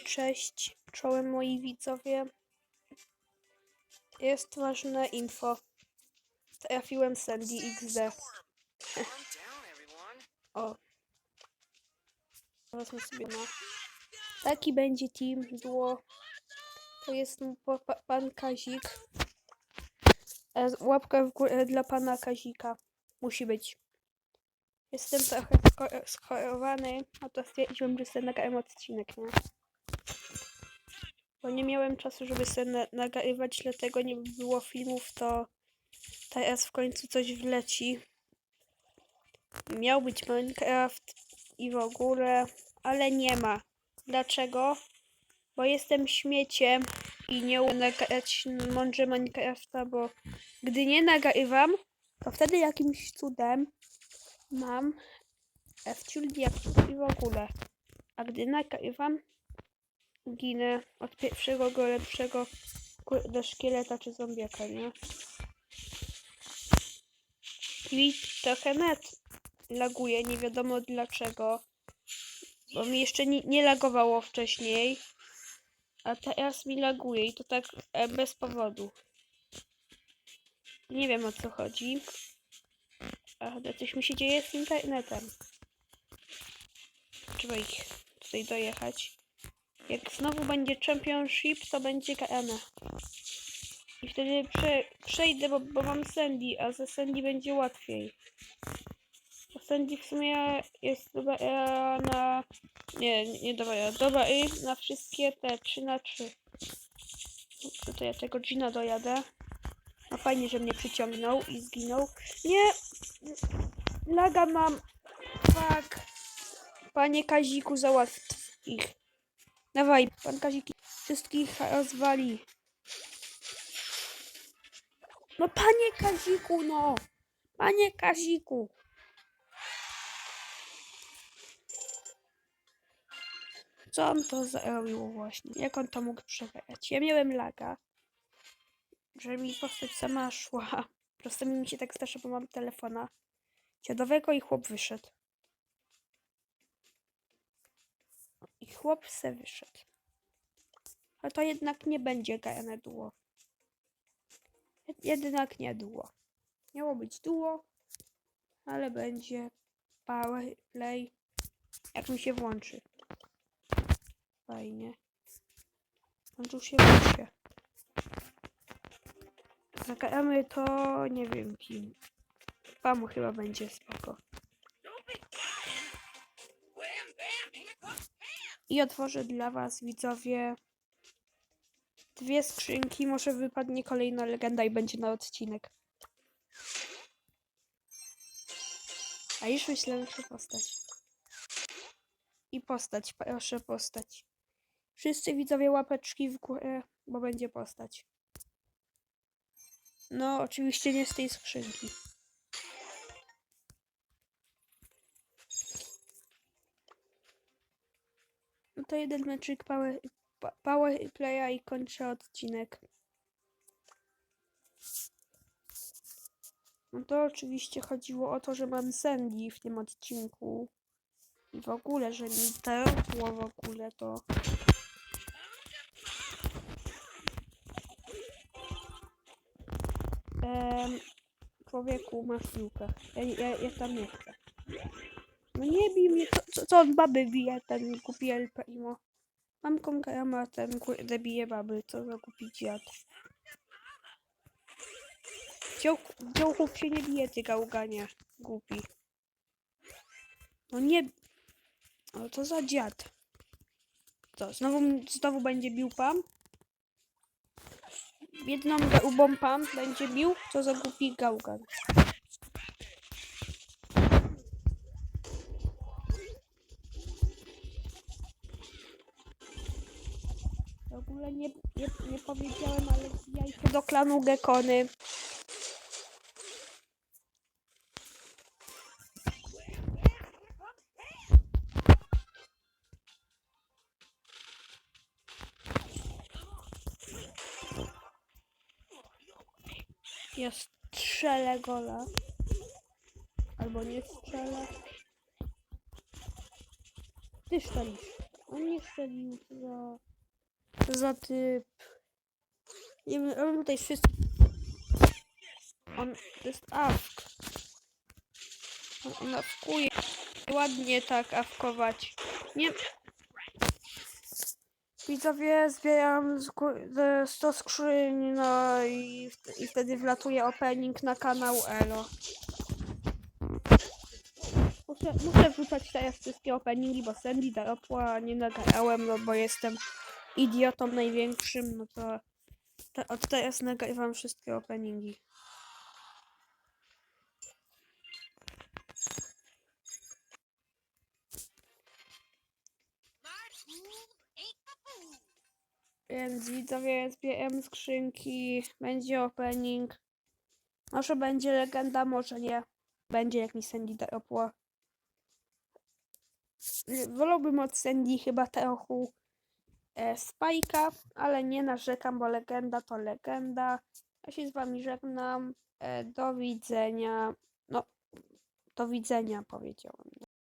Cześć, czołem moi widzowie. Jest ważne info. Trafiłem Sandy XD. O. Wezmę sobie na. Taki będzie team duo. To jest pan Kazik. E, Łapka w górę dla pana Kazika. Musi być. Jestem trochę schorowany, a to stwierdziłem, że sobie nagrałem odcinek, nie? Bo nie miałem czasu, żeby sobie na- nagrywać, dlatego nie było filmów, to teraz w końcu coś wleci. Miał być Minecraft i w ogóle, ale nie ma. Dlaczego? Bo jestem śmieciem i nie umiem nagrać mądrze Minecrafta, bo gdy nie nagrywam, to wtedy jakimś cudem mam diaktów i w ogóle. A gdy nagrywam, ginę od pierwszego go lepszego kurde szkieleta czy zombiaka, nie? I trochę net laguje, nie wiadomo dlaczego. Bo mi jeszcze nie, nie lagowało wcześniej. A teraz mi laguje i to tak e, bez powodu. Nie wiem o co chodzi. Ale coś mi się dzieje z internetem. Trzeba ich tutaj dojechać. Jak znowu będzie Championship, to będzie KN. I wtedy prze, przejdę, bo, bo mam Sandy, a ze Sandy będzie łatwiej. Bo Sandy w sumie jest dobra e, na... Nie, nie, dobra, e, dobra i na wszystkie te 3 na 3 No to ja tego Gina dojadę. No fajnie, że mnie przyciągnął i zginął. Nie! Laga mam! Fuck! Panie Kaziku, załatw ich. Dawaj, pan Kazik wszystkich rozwali. No panie Kaziku, no! Panie Kaziku! Co on to zrobił właśnie? Jak on to mógł przegrać? Ja miałem laga, że mi postać sama szła. Czasami mi się tak zdarza, bo mam telefona dziadowego i chłop wyszedł. I chłop se wyszedł. Ale to jednak nie będzie GN duo. Jed- Jednak nie duo. Miało być duo, ale będzie power play. Jak mi się włączy. Fajnie. Włączył się, włączył się. Zagramy to nie wiem kim. Pamu chyba będzie spoko. I otworzę dla was widzowie dwie skrzynki. Może wypadnie kolejna legenda i będzie na odcinek. A już myślałem, że postać. I postać, proszę postać. Wszyscy widzowie łapeczki w górę, bo będzie postać. No, oczywiście nie z tej skrzynki. To jeden meczyk power, power playa i kończę odcinek. No to oczywiście chodziło o to, że mam Sandy w tym odcinku. I w ogóle, że mi było w ogóle to. Em, człowieku, masz piłkę. Ja, ja, ja tam nie chcę. No nie bij mnie, co, co, co on baby bije, ten głupi El Primo. Mam konkrama, ten kurde baby, co za głupi dziad. Dzioł- Dziołchów się nie bije, ty gałganie, głupi. No nie... O, co za dziad. Co, znowu, znowu będzie bił pan? Jedną ubą pan będzie bił? Co za głupi gałgan. Ogóle nie, nie, nie powiedziałem, ale jajko do klanu Gekony. Ja strzelę gola. Albo nie strzelę. Ty szczelisz. On nie strzelił. Za typ. Nie wiem, on tutaj wszystko... On jest awk. On, awkuje. Ładnie tak awkować. Nie... Widzowie, zbieram zgó- ze 100 skrzyń, no i, i wtedy wlatuje opening na kanał Elo. Muszę, muszę wrzucać teraz wszystkie openingi, bo Sandy daropła nie nagrałem, no bo jestem idiotą największym, no to od teraz nagrywam wszystkie openingi. Więc widzowie, zbieram skrzynki, będzie opening. Może będzie legenda, może nie. Będzie jak mi Sandy daropła. Wolałbym od Sandy chyba trochę Spajka, ale nie narzekam, bo legenda to legenda. Ja się z wami żegnam. E, do widzenia. No, do widzenia powiedziałam.